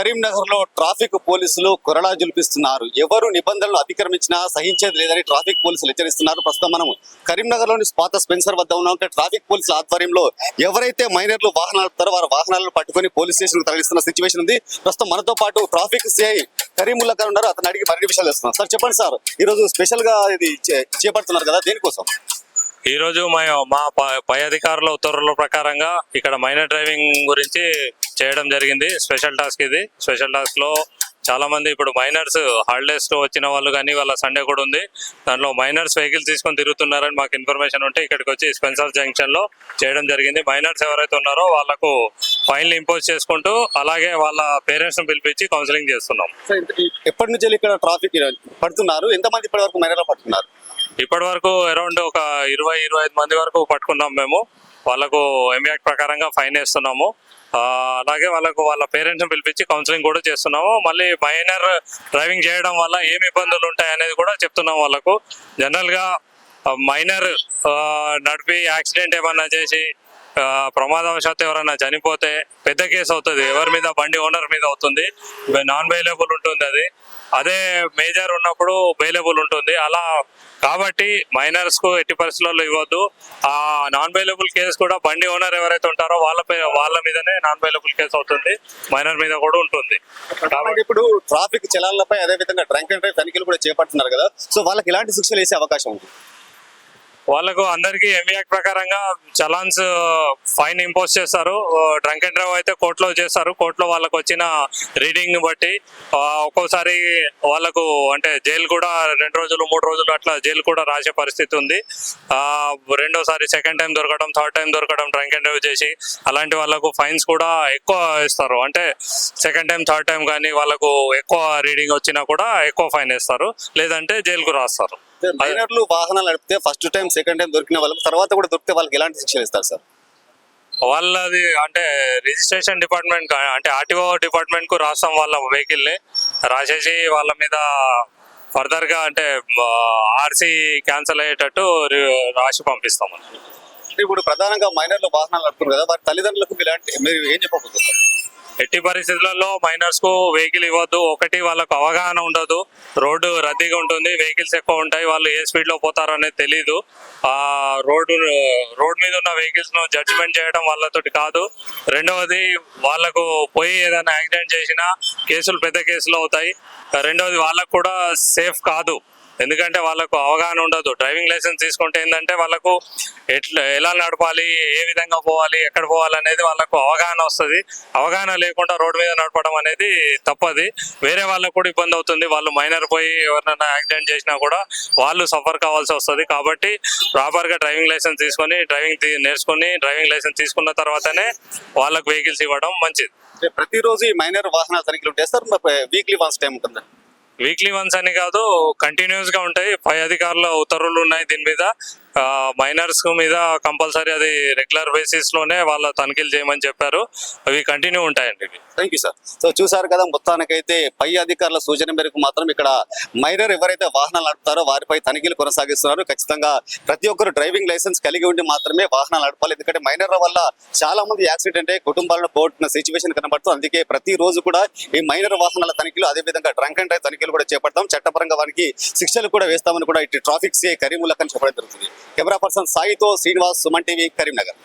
కరీంనగర్లో ట్రాఫిక్ పోలీసులు కొరడా జులిపిస్తున్నారు. ఎవరు నిబంధనలు అతిక్రమించినా సహించేది లేదని ట్రాఫిక్ పోలీసులు హెచ్చరిస్తున్నారు. ప్రస్తుతం మనం కరీంనగర్లోని పాత స్పెన్సర్ వద్ద ఉన్నాం. ట్రాఫిక్ పోలీసుల ఆధ్వర్యంలో ఎవరైతే మైనర్లు వాహనాలు నడుపుతారో వారి వాహనాలను పట్టుకుని పోలీస్ స్టేషన్ తరలిస్తున్న సిచ్యువేషన్ ఉంది. ప్రస్తుతం మనతో పాటు ట్రాఫిక్ సిఐ కరీముల్లా గారు ఉన్నారు. అతను అడిగి మరిన్ని విషయాలు తెలుస్తున్నాం సార్ చెప్పండి సార్. ఈ రోజు స్పెషల్గా ఇది చే- చేపడుతున్నారు కదా దేనికోసం? ఈ రోజు మా మా ప- పై అధికారుల ఉత్తర్వుల ప్రకారంగా ఇక్కడ మైనర్ డ్రైవింగ్ గురించి చేయడం జరిగింది. స్పెషల్ టాస్క్ ఇది. స్పెషల్ టాస్క్లో చాలా మంది ఇప్పుడు మైనర్స్ హాలిడేస్లో వచ్చిన వాళ్ళు కానీ వాళ్ళ సండే కూడా ఉంది. దాంట్లో మైనర్స్ వెహికల్ తీసుకొని తిరుగుతున్నారని మాకు ఇన్ఫర్మేషన్ ఉంటే ఇక్కడికి వచ్చి స్పెన్సర్ జంక్షన్లో చేయడం జరిగింది. మైనర్స్ ఎవరైతే ఉన్నారో వాళ్ళకు ఫైన్లు ఇంపోజ్ చేసుకుంటూ అలాగే వాళ్ళ పేరెంట్స్ని పిలిపించి కౌన్సిలింగ్ చేస్తున్నాం. ఎప్పటి నుంచి ఇక్కడ ట్రాఫిక్ పడుతున్నారు? ఎంతమంది ఇప్పటి వరకు మైనర్లు పడుతున్నారు? ఇప్పటి వరకు అరౌండ్ ఒక ఇరవై ఇరవై ఐదు మంది వరకు పట్టుకున్నాం మేము. వాళ్ళకు ఎంయాక్ ప్రకారంగా ఫైన్ వేస్తున్నాము. అలాగే వాళ్ళకు వాళ్ళ పేరెంట్స్ని పిలిపించి కౌన్సిలింగ్ కూడా చేస్తున్నాము. మళ్ళీ మైనర్ డ్రైవింగ్ చేయడం వల్ల ఏమి ఇబ్బందులు ఉంటాయి అనేది కూడా చెప్తున్నాం వాళ్ళకు. జనరల్గా మైనర్ నడిపి యాక్సిడెంట్ ఏమన్నా చేసి ప్రమాదవశాత్తు ఎవరైనా చనిపోతే పెద్ద కేసు అవుతుంది. ఎవరి మీద? బండి ఓనర్ మీద అవుతుంది. నాన్ బెయిలబుల్ ఉంటుంది అది. అదే మేజర్ ఉన్నప్పుడు బెయిలబుల్ ఉంటుంది. అలా కాబట్టి మైనర్స్కు ఎట్టి పరిస్థితుల్లో ఇవ్వద్దు. ఆ నాన్ బెయిలబుల్ కేసు కూడా బండి ఓనర్ ఎవరైతే ఉంటారో వాళ్ళ వాళ్ళ మీదనే నాన్ బెయిలబుల్ కేసు అవుతుంది. మైనర్ మీద కూడా ఉంటుంది. కాబట్టి ఇప్పుడు ట్రాఫిక్ చలాన్లపై అదే విధంగా డ్రంక్ అండ్ డ్రైవ్ తనిఖీలు కూడా చేపడుతున్నారు కదా. సో వాళ్ళకి ఇలాంటి శిక్షలు వేసే అవకాశం ఉంది. వాళ్ళకు అందరికి యాక్ట్ ప్రకారంగా చలాన్స్ ఫైన్ ఇంపోజ్ చేస్తారు డ్రంక్ అండ్ డ్రైవ్ అయితే కోర్టులో చేస్తారు కోర్టులో వాళ్ళకు వచ్చిన రీడింగ్ బట్టి ఒక్కోసారి వాళ్ళకు అంటే జైలు కూడా రెండు రోజులు మూడు రోజులు అట్లా జైలు కూడా రాసే పరిస్థితి ఉంది. రెండోసారి సెకండ్ టైం దొరకడం థర్డ్ టైం దొరకడం డ్రంక్ అండ్ డ్రైవ్ చేసి అలాంటి వాళ్ళకు ఫైన్స్ కూడా ఎక్కువ ఇస్తారు. అంటే సెకండ్ టైం థర్డ్ టైం కానీ వాళ్ళకు ఎక్కువ రీడింగ్ వచ్చినా కూడా ఎక్కువ ఫైన్ వేస్తారు. లేదంటే జైలుకు రాస్తారు. మైనర్లు వాహనాలు నడిపితే ఫస్ట్ టైం సెకండ్ టైం దొరికిన వాళ్ళకి తర్వాత కూడా దొరికితే వాళ్ళకి ఎలాంటి శిక్షలు ఇస్తారు సార్? వాళ్ళది అంటే రిజిస్ట్రేషన్ డిపార్ట్మెంట్ అంటే ఆర్టీఓ డిపార్ట్మెంట్కు రాస్తాం వాళ్ళ వెహికల్ని. రాసేసి వాళ్ళ మీద ఫర్దర్గా అంటే ఆర్సీ క్యాన్సిల్ అయ్యేటట్టు రాసి పంపిస్తాం. అంటే ఇప్పుడు ప్రధానంగా మైనర్లు వాహనాలు నడుపుతారు కదా వారి తల్లిదండ్రులకు ఇలాంటి మీరు ఏం చెప్పబోతున్నారు ఎట్టి పరిస్థితులలో మైనర్స్కు వెహికల్ ఇవ్వద్దు. ఒకటి వాళ్ళకు అవగాహన ఉండదు. రోడ్డు రద్దీగా ఉంటుంది. వెహికల్స్ ఎక్కువ ఉంటాయి. వాళ్ళు ఏ స్పీడ్లో పోతారు అనేది తెలీదు. ఆ రోడ్డు రోడ్ మీద ఉన్న వెహికల్స్ను జడ్జిమెంట్ చేయడం వాళ్ళతోటి కాదు. రెండవది వాళ్ళకు పోయి ఏదైనా యాక్సిడెంట్ చేసినా కేసులు పెద్ద కేసులు అవుతాయి. రెండవది వాళ్ళకు కూడా సేఫ్ కాదు. ఎందుకంటే వాళ్ళకు అవగాహన ఉండదు. డ్రైవింగ్ లైసెన్స్ తీసుకుంటే ఏంటంటే వాళ్ళకు ఎట్లా ఎలా నడపాలి ఏ విధంగా పోవాలి ఎక్కడ పోవాలి అనేది వాళ్ళకు అవగాహన వస్తుంది. అవగాహన లేకుండా రోడ్డు మీద నడపడం అనేది తప్పది. వేరే వాళ్ళకు కూడా ఇబ్బంది అవుతుంది. వాళ్ళు మైనర్ పోయి ఎవరినైనా యాక్సిడెంట్ చేసినా కూడా వాళ్ళు సఫర్ కావాల్సి వస్తుంది. కాబట్టి ప్రాపర్గా డ్రైవింగ్ లైసెన్స్ తీసుకొని డ్రైవింగ్ నేర్చుకుని నేర్చుకొని డ్రైవింగ్ లైసెన్స్ తీసుకున్న తర్వాతనే వాళ్ళకు వెహికల్స్ ఇవ్వడం మంచిది. ప్రతిరోజు ఈ మైనర్ వాహనాల తనిఖీలు ఉంటాయి? సార్ వీక్లీ వన్స్ టైం ఉంటుందా? వీక్లీ వన్స్ అని కాదు కంటిన్యూస్గా ఉంటాయి. పై అధికారుల ఉత్తర్వులు ఉన్నాయి దీని మీద. మైనర్స్ మీద కంపల్సరీ అది రెగ్యులర్ బేసిస్లోనే వాళ్ళ తనిఖీలు చేయమని చెప్పారు. అవి కంటిన్యూ ఉంటాయండి థ్యాంక్ యూ సార్ సో చూసారు కదా మొత్తానికైతే పై అధికారుల సూచన మేరకు మాత్రం ఇక్కడ మైనర్ ఎవరైతే వాహనాలు నడుపుతారో వారిపై తనిఖీలు కొనసాగిస్తున్నారు. ఖచ్చితంగా ప్రతి ఒక్కరు డ్రైవింగ్ లైసెన్స్ కలిగి ఉండి మాత్రమే వాహనాలు నడపాలి. ఎందుకంటే మైనర్ల వల్ల చాలా మంది యాక్సిడెంట్ అయ్యి కుటుంబాలను పోగొట్టిన సిచ్యువేషన్ కనబడుతుంది. అందుకే ప్రతి రోజు కూడా ఈ మైనర్ వాహనాల తనిఖీలు అదే విధంగా డ్రంక్ అండ్ డ్రైవ్ తనిఖీలు కూడా చేపడతాం. చట్టపరంగా వారికి శిక్షలు కూడా వేస్తామని కూడా ఇటు ట్రాఫిక్ సిఐ కరీముల్లా అని చెప్పడం జరుగుతుంది. కెమెరా పర్సన్ సాయితో శ్రీనివాస్ సుమన్ టీవీ కరీంనగర్.